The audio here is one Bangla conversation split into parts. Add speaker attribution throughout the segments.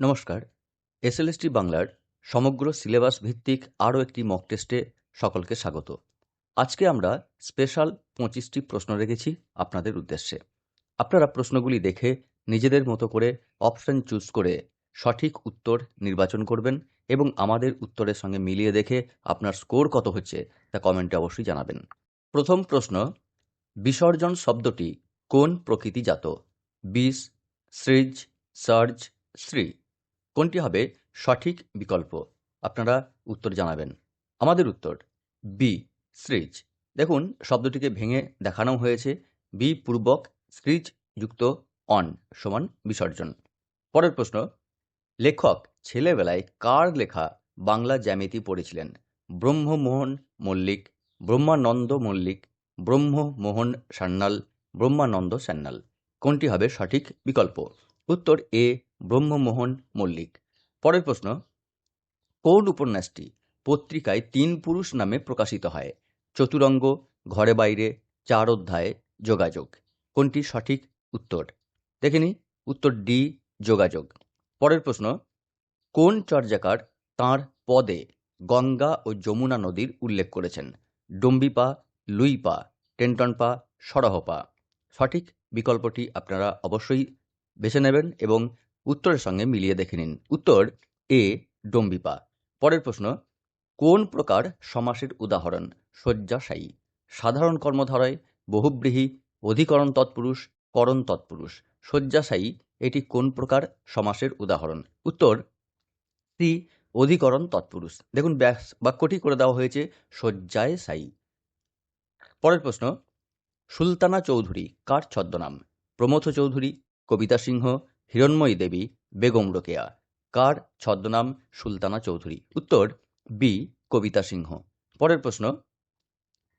Speaker 1: নমস্কার। এসএলএসটি বাংলার সমগ্র সিলেবাস ভিত্তিক আরও একটি মক টেস্টে সকলকে স্বাগত। আজকে আমরা স্পেশাল পঁচিশটি প্রশ্ন রেখেছি আপনাদের উদ্দেশ্যে। আপনারা প্রশ্নগুলি দেখে নিজেদের মতো করে অপশন চুজ করে সঠিক উত্তর নির্বাচন করবেন এবং আমাদের উত্তরের সঙ্গে মিলিয়ে দেখে আপনার স্কোর কত হচ্ছে তা কমেন্টে অবশ্যই জানাবেন। প্রথম প্রশ্ন, বিসর্জন শব্দটি কোন প্রকৃতিজাত? বিষ, সৃজ, সার্জ শ্রী কোনটি হবে সঠিক বিকল্প? আপনারা উত্তর জানাবেন। আমাদের উত্তর বি সৃজ দেখুন, শব্দটিকে ভেঙে দেখানো হয়েছে। বি পূর্বক সৃজ যুক্ত অন সমান বিসর্জন। পরের প্রশ্ন, লেখক ছেলেবেলায় কার লেখা বাংলা জ্যামিতি পড়েছিলেন? ব্রহ্মমোহন মল্লিক, ব্রহ্মানন্দ মল্লিক, ব্রহ্মমোহন সান্যাল, ব্রহ্মানন্দ সান্যাল। কোনটি হবে সঠিক বিকল্প? উত্তর এ, ব্রহ্মমোহন মল্লিক। পরের প্রশ্ন, কোন উপন্যাসটি পত্রিকায় তিন পুরুষ নামে প্রকাশিত হয়? চতুরঙ্গ, ঘরে বাইরে, চার অধ্যায়, যোগাযোগ। কোনটি সঠিক উত্তর? দেখে নিই, উত্তর ডি, যোগাযোগ। পরের প্রশ্ন, কোন চর্যাকার তাঁর পদে গঙ্গা ও যমুনা নদীর উল্লেখ করেছেন? ডম্বিপা, লুইপা, টেন্টনপা, সরহপা। সঠিক বিকল্পটি আপনারা অবশ্যই বেছে নেবেন এবং উত্তরের সঙ্গে মিলিয়ে দেখে নিন। উত্তর, এ, ডম্বিপা। পরের প্রশ্ন, কোন প্রকার সমাসের উদাহরণ? শয্যাশায়ী, সাধারণ কর্মধারায়, বহুব্রীহি, অধিকরণ তৎপুরুষ, করণ তৎপুরুষ। শয্যাশায়ী, এটি কোন প্রকার সমাসের উদাহরণ? উত্তর, সি, অধিকরণ তৎপুরুষ। দেখুন বাক্যটি করে দেওয়া হয়েছে শয্যায় সাই পরের প্রশ্ন, সুলতানা চৌধুরী, কার ছদ্মনাম? প্রমথ চৌধুরী কবিতা সিংহ, হিরণ্ময়ী দেবী, বেগম রোকেয়া। কার? ছদ্মনাম সুলতানা চৌধুরী। উত্তর, বি, কবিতা সিংহ। পরের প্রশ্ন।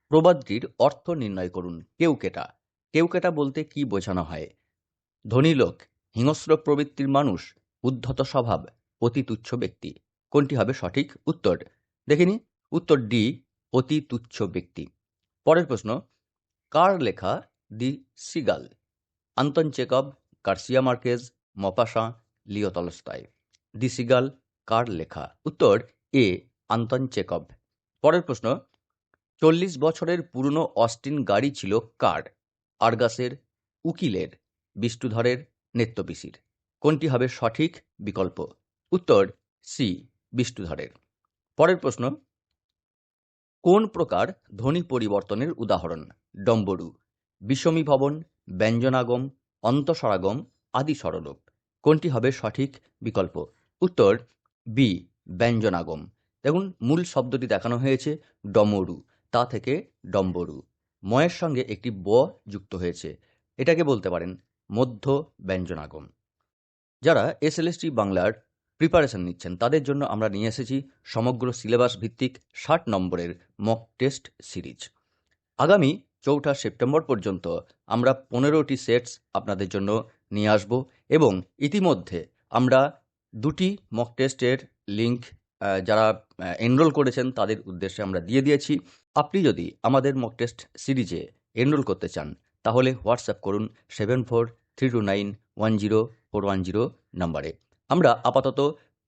Speaker 1: প্রবাদটির অর্থ নির্ণয় করুন। কেউকেটা কেউকেটা বলতে কি বোঝানো হয়? ধনী লোক, হিংস্র প্রবৃত্তির মানুষ, উদ্ধত স্বভাব, অতি তুচ্ছ ব্যক্তি। কোনটি হবে সঠিক? উত্তর। দেখিনি উত্তর ডি, অতি তুচ্ছ ব্যক্তি। পরের প্রশ্ন। কার লেখা the seagull? Anton Chekhov Garcia Marquez Maupassant Leo Tolstoy কার লেখা উত্তর এ আন্তন চেকব পরের প্রশ্ন, চল্লিশ বছরের পুরনো অস্টিন গাড়ি ছিল কার? আরগাসের, উকিলের, বিষ্ণুধরের, নেত্যপিসির। কোনটি হবে সঠিক বিকল্প? উত্তর সি বিষ্ণুধরের। পরের প্রশ্ন, কোন প্রকার ধ্বনি পরিবর্তনের উদাহরণ? ডম্বরু, বিষমী ভবন, ব্যঞ্জনাগম অন্তঃস্বরাগম আদি স্বরলোপ কোনটি হবে সঠিক বিকল্প? উত্তর বি ব্যঞ্জনাগম। দেখুন, মূল শব্দটি দেখানো হয়েছে ডমরু, তা থেকে ডম্বরু। ময়ের সঙ্গে একটি ব যুক্ত হয়েছে। এটাকে বলতে পারেন মধ্য ব্যঞ্জনাগম। যারা এসএলএসটি বাংলার প্রিপারেশন নিচ্ছেন, তাদের জন্য আমরা নিয়ে এসেছি সমগ্র সিলেবাস ভিত্তিক ষাট নম্বরের মক টেস্ট সিরিজ আগামী চৌঠা সেপ্টেম্বর পর্যন্ত আমরা পনেরোটি সেটস আপনাদের জন্য নিয়ে আসব এবং ইতিমধ্যে আমরা দুটি মক টেস্টের লিঙ্ক যারা এনরোল করেছেন তাদের উদ্দেশ্যে আমরা দিয়ে দিয়েছি। আপনি যদি আমাদের মক টেস্ট সিরিজে এনরোল করতে চান, তাহলে হোয়াটসঅ্যাপ করুন seven four three two nine one zero four one zero নাম্বারে। আমরা আপাতত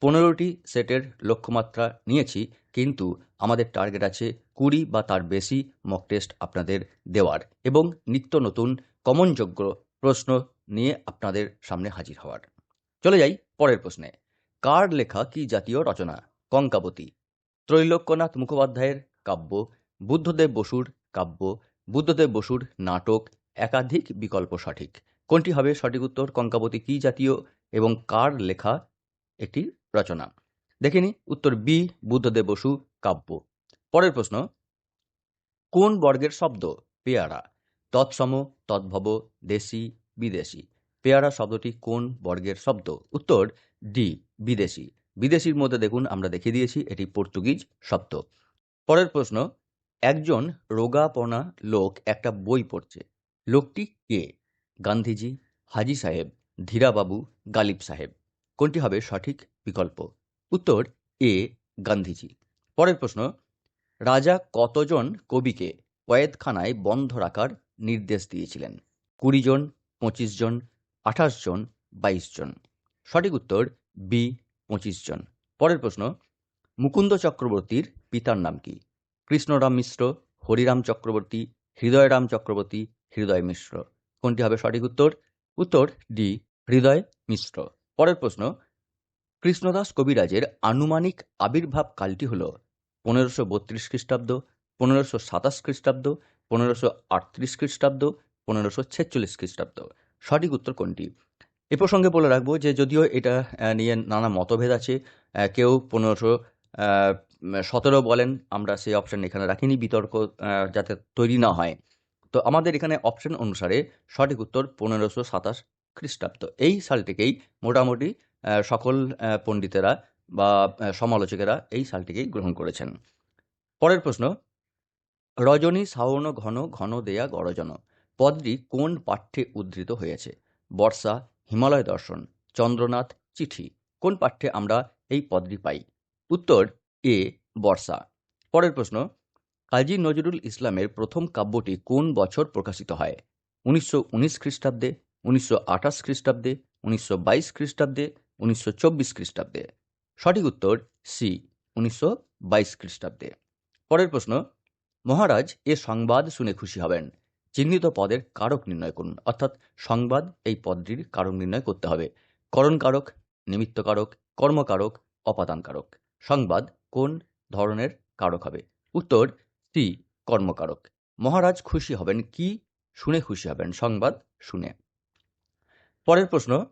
Speaker 1: পনেরোটি সেটের লক্ষ্যমাত্রা নিয়েছি, কিন্তু আমাদের টার্গেট আছে কুড়ি বা তার বেশি মক টেস্ট আপনাদের দেওয়ার এবং নিত্য নতুন কমনযোগ্য প্রশ্ন নিয়ে আপনাদের সামনে হাজির হওয়ার। চলে যাই পরের প্রশ্নে। কার লেখা কি জাতীয় রচনা? কঙ্কাবতী। ত্রৈলোক্যনাথ মুখোপাধ্যায়ের কাব্য, বুদ্ধদেব বসুর কাব্য, বুদ্ধদেব বসুর নাটক, একাধিক বিকল্প সঠিক। কোনটি হবে সঠিক উত্তর? কঙ্কাবতী কি জাতীয় এবং কার লেখা একটি রচনা? দেখিনি উত্তর বি, বুদ্ধদেব বসু, কাব্য। পরের প্রশ্ন, কোন বর্গের শব্দ পেয়ারা? তৎসম তদ্ভব, দেশি, বিদেশি। পেয়ারা শব্দটি কোন বর্গের শব্দ? উত্তর, ডি, বিদেশি। বিদেশির মধ্যে দেখুন, আমরা দেখিয়ে দিয়েছি, এটি পর্তুগিজ শব্দ। পরের প্রশ্ন, একজন রোগাপনা লোক একটা বই পড়ছে। লোকটি কে? গান্ধীজি, হাজি সাহেব, ধীরাবাবু, গালিব সাহেব। কোনটি হবে সঠিক বিকল্প? উত্তর, এ, গান্ধীজি। পরের প্রশ্ন রাজা কতজন কবিকে কয়েদখানায় বন্ধ রাখার নির্দেশ দিয়েছিলেন? কুড়ি জন, পঁচিশ জন, আঠাশ জন, বাইশ জন। সঠিক উত্তর বি, পঁচিশ জন। পরের প্রশ্ন, মুকুন্দ চক্রবর্তীর পিতার নাম কি? কৃষ্ণরাম মিশ্র, হরিরাম চক্রবর্তী, হৃদয়রাম চক্রবর্তী, হৃদয় মিশ্র। কোনটি হবে সঠিক উত্তর? উত্তর ডি, হৃদয় মিশ্র। পরের প্রশ্ন, কৃষ্ণদাস কবিরাজের আনুমানিক আবির্ভাব কালটি হল পনেরোশো বত্রিশ খ্রিস্টাব্দ, পনেরোশো সাতাশ খ্রিস্টাব্দ, পনেরোশো আটত্রিশ খ্রিস্টাব্দ, পনেরোশো ছেচল্লিশ খ্রিস্টাব্দ। সঠিক উত্তর কোনটি? এ প্রসঙ্গে বলে রাখব যে যদিও এটা নিয়ে নানা মতভেদ আছে কেউ পনেরোশো সতেরো বলেন, আমরা সেই অপশন এখানে রাখিনি, বিতর্ক যাতে তৈরি না হয়। তো আমাদের এখানে অপশন অনুসারে সঠিক উত্তর পনেরোশো সাতাশ খ্রিস্টাব্দ। এই সালটিকেই মোটামুটি সকল পণ্ডিতেরা বা সমালোচকেরা এই সালটিকেই গ্রহণ করেছেন। পরের প্রশ্ন, রজনী সাওন ঘন ঘন দেয়া গরজন পদটি কোন পাঠ্যে উদ্ধৃত হয়েছে? বর্ষা, হিমালয় দর্শন, চন্দ্রনাথ চিঠি। কোন পাঠ্যে আমরা এই পদটি পাই? উত্তর, এ, বর্ষা। পরের প্রশ্ন কাজী নজরুল ইসলামের প্রথম কাব্যটি কোন বছর প্রকাশিত হয়? উনিশশো উনিশ খ্রিস্টাব্দে, উনিশশো আঠাশ খ্রিস্টাব্দে, উনিশশো বাইশ খ্রিস্টাব্দে, উনিশশো চব্বিশ খ্রিস্টাব্দে। সঠিক উত্তর সি উনিশশো বাইশ খ্রিস্টাব্দে। পরের প্রশ্ন, মহারাজ এ সংবাদ শুনে খুশি হবেন। চিহ্নিত পদের কারক নির্ণয় করুন, অর্থাৎ সংবাদ এই পদটির কারক নির্ণয় করতে হবে। করণ কারক, নিমিত্ত কারক কর্মকারক অপাদান কারক। সংবাদ কোন ধরনের কারক হবে? উত্তর সি কর্মকারক মহারাজ খুশি হবেন কি? শুনে খুশি হবেন, সংবাদ শুনে। পরের প্রশ্ন,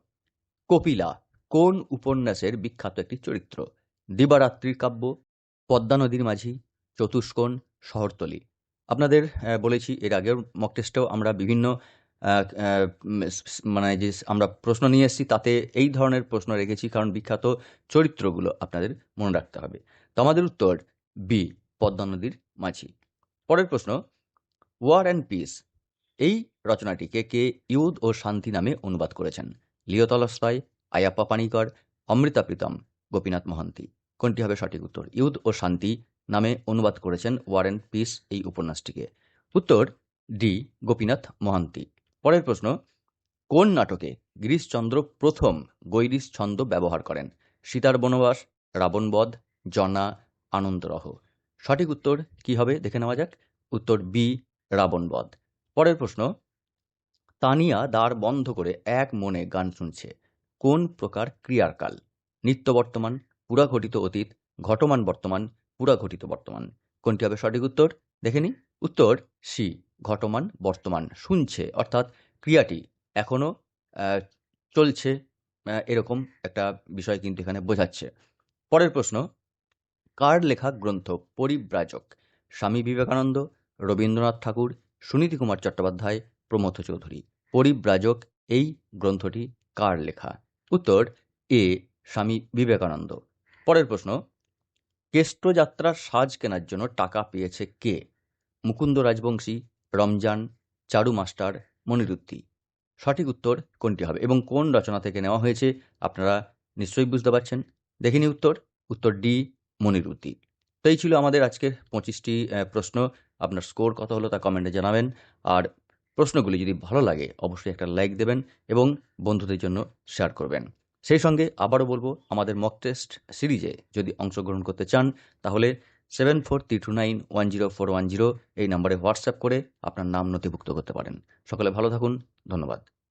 Speaker 1: কপিলা কোন উপন্যাসের বিখ্যাত একটি চরিত্র? দিবারাত্রির কাব্য, পদ্মা নদীর মাঝি, চতুষ্কোণ, শহরতলি। আপনাদের বলেছি, এর আগের মক টেস্টেও আমরা বিভিন্ন মানে যে আমরা প্রশ্ন নিয়ে এসেছি, তাতে এই ধরনের প্রশ্ন রেখেছি, কারণ বিখ্যাত চরিত্রগুলো আপনাদের মনে রাখতে হবে। তো আমাদের উত্তর, বি, পদ্মা নদীর মাঝি। পরের প্রশ্ন ওয়ার অ্যান্ড পিস এই রচনাটিকে কে ইউদ ও শান্তি নামে অনুবাদ করেছেন? Leo Tolstoy Ayyappa Paniker, Amrita Pritam, Gopinath Mohanty. কোনটি হবে সঠিক উত্তর? ইউদ ও শান্তি নামে অনুবাদ করেছেন ওয়ার অ্যান্ড পিস এই উপন্যাসটিকে। উত্তর, ডি, গোপীনাথ মহান্তি। পরের প্রশ্ন, কোন নাটকে গিরিশচন্দ্র প্রথম গৈরিশ ছন্দ ব্যবহার করেন? সীতার বনবাস, রাবণবধ, জনা, আনন্দরহ। সঠিক উত্তর কি হবে? দেখে নেওয়া যাক। উত্তর বি, রাবণবধ। পরের প্রশ্ন, তানিয়া দ্বার বন্ধ করে এক মনে গান শুনছে। কোন প্রকার ক্রিয়ার কাল নিত্য বর্তমান, পুরাঘটিত অতীত, ঘটমান বর্তমান, পুরাঘটিত বর্তমান। কোনটি হবে সঠিক উত্তর? দেখে নি উত্তর সি, ঘটমান বর্তমান, শুনছে, অর্থাৎ ক্রিয়াটি এখনও চলছে এরকম একটা বিষয় কিন্তু এখানে বোঝাচ্ছে। পরের প্রশ্ন, কার লেখা গ্রন্থ পরিব্রাজক? স্বামী বিবেকানন্দ, রবীন্দ্রনাথ ঠাকুর, সুনীতি কুমার চট্টোপাধ্যায় প্রমথ চৌধুরী। পরিব্রাজক, এই গ্রন্থটি কার লেখা? উত্তর, এ, স্বামী বিবেকানন্দ। পরের প্রশ্ন কেষ্টযাত্রার সাজ কেনার জন্য টাকা পেয়েছে কে? মুকুন্দ রাজবংশী, রমজান, চারু মাস্টার মনিরুত্তি সঠিক উত্তর কোনটি হবে এবং কোন রচনা থেকে নেওয়া হয়েছে আপনারা নিশ্চয়ই বুঝতে পারছেন। দেখিনি উত্তর উত্তর ডি মনিরুতি তো এই ছিল আমাদের আজকের পঁচিশটি প্রশ্ন। আপনার স্কোর কত হলো তা কমেন্টে জানাবেন। আর প্রশ্নগুলি যদি ভালো লাগে, অবশ্যই একটা লাইক দেবেন এবং বন্ধুদের জন্য শেয়ার করবেন। সেই সঙ্গে আবারও বলব, আমাদের মক টেস্ট সিরিজে যদি অংশগ্রহণ করতে চান, তাহলে seven four three two nine one zero four one zero এই নম্বরে হোয়াটসঅ্যাপ করে আপনার নাম নথিভুক্ত করতে পারেন। সকলে ভালো থাকুন, ধন্যবাদ।